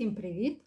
Всім привіт!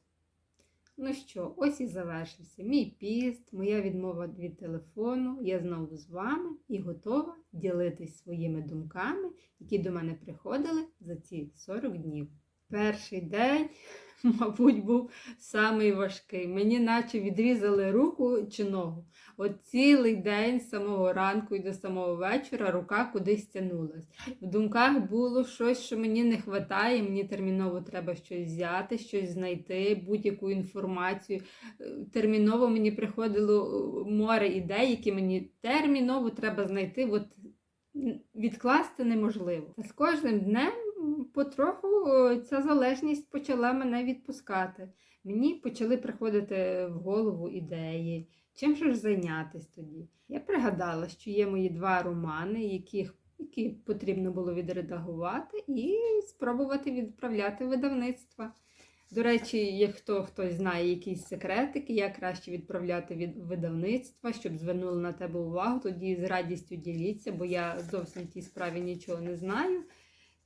Ну що, ось і завершився мій піст, моя відмова від телефону. Я знову з вами і готова ділитись своїми думками, які до мене приходили за ці 40 днів. Перший день, мабуть, був самий важкий. Мені наче відрізали руку чи ногу. От цілий день з самого ранку і до самого вечора рука кудись тянулась. В думках було щось, що мені не вистачає, мені терміново треба щось взяти, щось знайти, будь-яку інформацію. Е, Терміново мені приходило е, море ідей, які мені терміново треба знайти. От відкласти неможливо. З кожним днем потроху е, ця залежність почала мене відпускати. Мені почали приходити в голову ідеї. Чим же ж зайнятися тоді? Я пригадала, що є мої два романи, яких, які потрібно було відредагувати і спробувати відправляти видавництва. До речі, як хто хтось знає якісь секретики, як краще відправляти від видавництва, щоб звернули на тебе увагу, тоді з радістю діліться, бо я зовсім в тій справі нічого не знаю.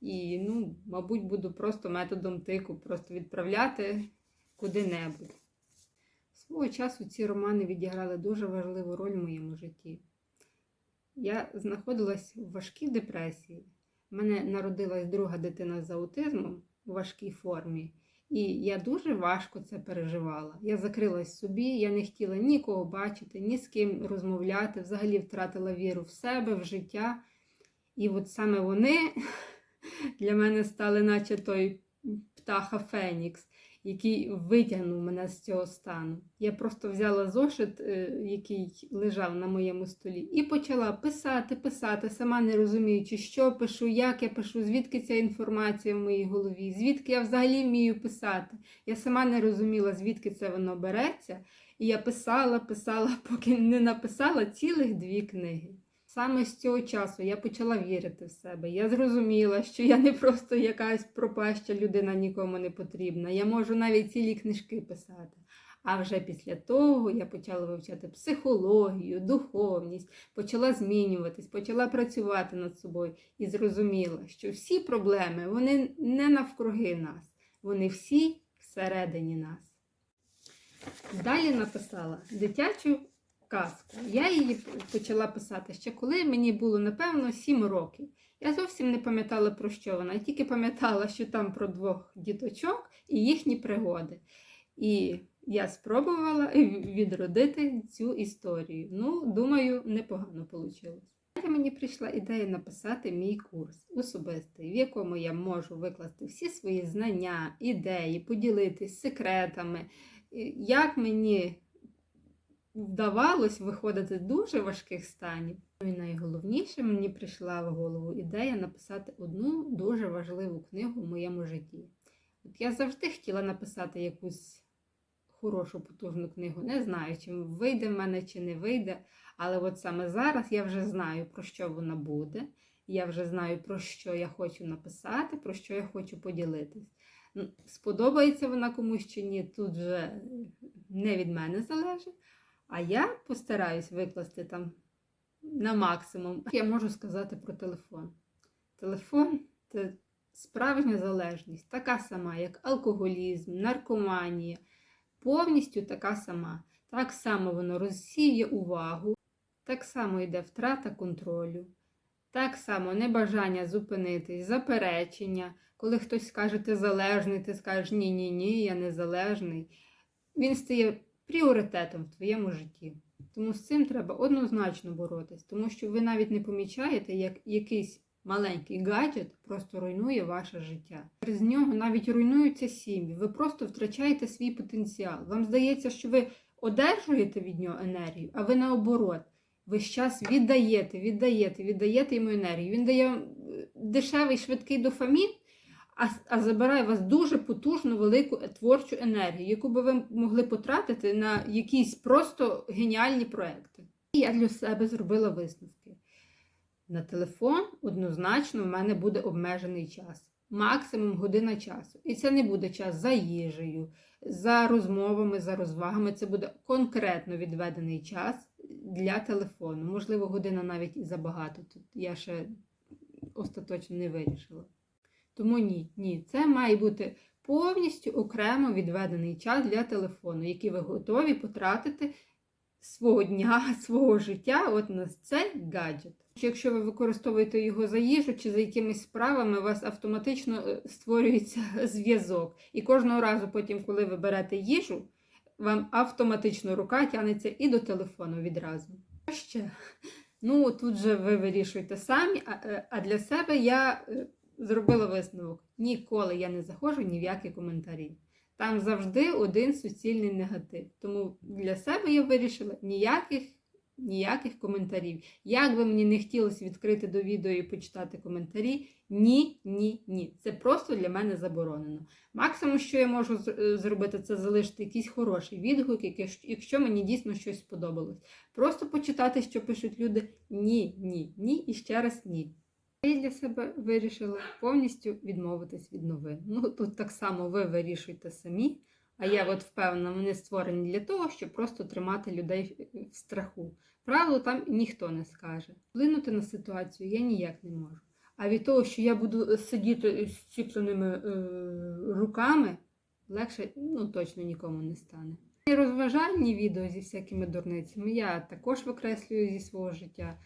І, ну, мабуть, буду просто методом тику просто відправляти куди-небудь. Свого часу ці романи відіграли дуже важливу роль в моєму житті. Я знаходилась в важкій депресії. У мене народилась друга дитина з аутизмом у важкій формі, і я дуже важко це переживала. Я закрилась собі, я не хотіла нікого бачити, ні з ким розмовляти, взагалі втратила віру в себе, в життя. І от саме вони для мене стали, наче той птаха Фенікс який витягнув мене з цього стану. Я просто взяла зошит, е, який лежав на моєму столі, і почала писати, писати, сама не розуміючи, що пишу, як я пишу, звідки ця інформація в моїй голові, звідки я взагалі вмію писати. Я сама не розуміла, звідки це воно береться. І я писала, писала, поки не написала цілих дві книги. Саме з цього часу я почала вірити в себе. Я зрозуміла, що я не просто якась пропаща людина нікому не потрібна. Я можу навіть цілі книжки писати. А вже після того я почала вивчати психологію, духовність, почала змінюватись, почала працювати над собою і зрозуміла, що всі проблеми вони не навкруги нас, вони всі всередині нас. Далі написала дитячу казку. Я її почала писати ще коли мені було, напевно, 7 років. Я зовсім не пам'ятала про що вона, я тільки пам'ятала, що там про двох діточок і їхні пригоди. І я спробувала відродити цю історію. Ну, думаю, непогано вийшло. Мені прийшла ідея написати мій курс особистий, в якому я можу викласти всі свої знання, ідеї, поділитись секретами, як мені вдавалось виходити з дуже важких станів. І найголовніше мені прийшла в голову ідея написати одну дуже важливу книгу в моєму житті. От я завжди хотіла написати якусь хорошу потужну книгу. Не знаю, чи вийде в мене, чи не вийде. Але от саме зараз я вже знаю, про що вона буде. Я вже знаю, про що я хочу написати, про що я хочу поділитись. Сподобається вона комусь чи ні, тут вже не від мене залежить. А я постараюсь викласти там на максимум. Я можу сказати про телефон. Телефон це справжня залежність, така сама, як алкоголізм, наркоманія. Повністю така сама. Так само воно розсіє увагу, так само йде втрата контролю, так само небажання зупинитись, заперечення. Коли хтось скаже, ти залежний, ти скажеш ні-ні ні, я незалежний. Він стає пріоритетом в твоєму житті. Тому з цим треба однозначно боротись, тому що ви навіть не помічаєте, як якийсь маленький гаджет просто руйнує ваше життя. Через нього навіть руйнуються сім'ї. Ви просто втрачаєте свій потенціал. Вам здається, що ви одержуєте від нього енергію, а ви наоборот. Ви час віддаєте, віддаєте, віддаєте йому енергію. Він дає е, дешевий швидкий дофамін, а, а забирає у вас дуже потужну велику творчу енергію, яку би ви могли потратити на якісь просто геніальні проекти. І я для себе зробила висновки. На телефон однозначно в мене буде обмежений час. Максимум година часу. І це не буде час за їжею, за розмовами, за розвагами. Це буде конкретно відведений час для телефону. Можливо, година навіть і забагато. Тут я ще остаточно не вирішила. Тому ні, ні, це має бути повністю окремо відведений час для телефону, який ви готові потратити свого дня, свого життя от на цей гаджет. Якщо ви використовуєте його за їжу чи за якимись справами, у вас автоматично е, створюється зв'язок. І кожного разу, потім, коли ви берете їжу, вам автоматично рука тягнеться і до телефону відразу. Що ще? Ну, тут же ви вирішуєте самі, а, е, а для себе я е, зробила висновок. Ніколи я не заходжу ні в які коментарі. Там завжди один суцільний негатив. Тому для себе я вирішила ніяких, ніяких коментарів. Як би мені не хотілося відкрити до відео і почитати коментарі, ні, ні, ні. Це просто для мене заборонено. Максимум, що я можу е, зробити, це залишити якийсь хороший відгук, якщо мені дійсно щось сподобалось. Просто почитати, що пишуть люди. Ні, ні, ні і ще раз ні. Я для себе вирішила повністю відмовитись від новин. Ну тут так само ви вирішуєте самі. А я от впевнена, вони створені для того, щоб просто тримати людей в страху. Правило там ніхто не скаже. Вплинути на ситуацію я ніяк не можу. А від того, що я буду сидіти з ціпленими е, руками, легше ну, точно нікому не стане. І розважальні відео зі всякими дурницями я також викреслюю зі свого життя.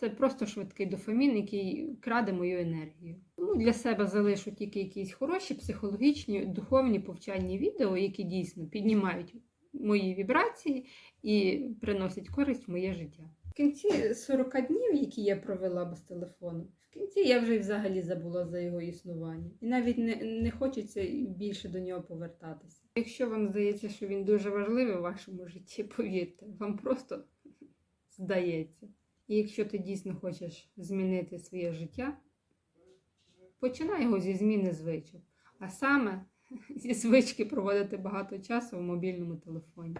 Це просто швидкий дофамін, який краде мою енергію. Тому для себе залишу тільки якісь хороші психологічні, духовні повчальні відео, які дійсно піднімають мої вібрації і приносять користь в моє життя. В кінці 40 днів, які я провела без телефону, в кінці я вже взагалі забула за його існування. І навіть не, не хочеться більше до нього повертатися. Якщо вам здається, що він дуже важливий у вашому житті, повірте, вам просто здається. І якщо ти дійсно хочеш змінити своє життя, починай його зі зміни звичок. А саме зі звички проводити багато часу в мобільному телефоні.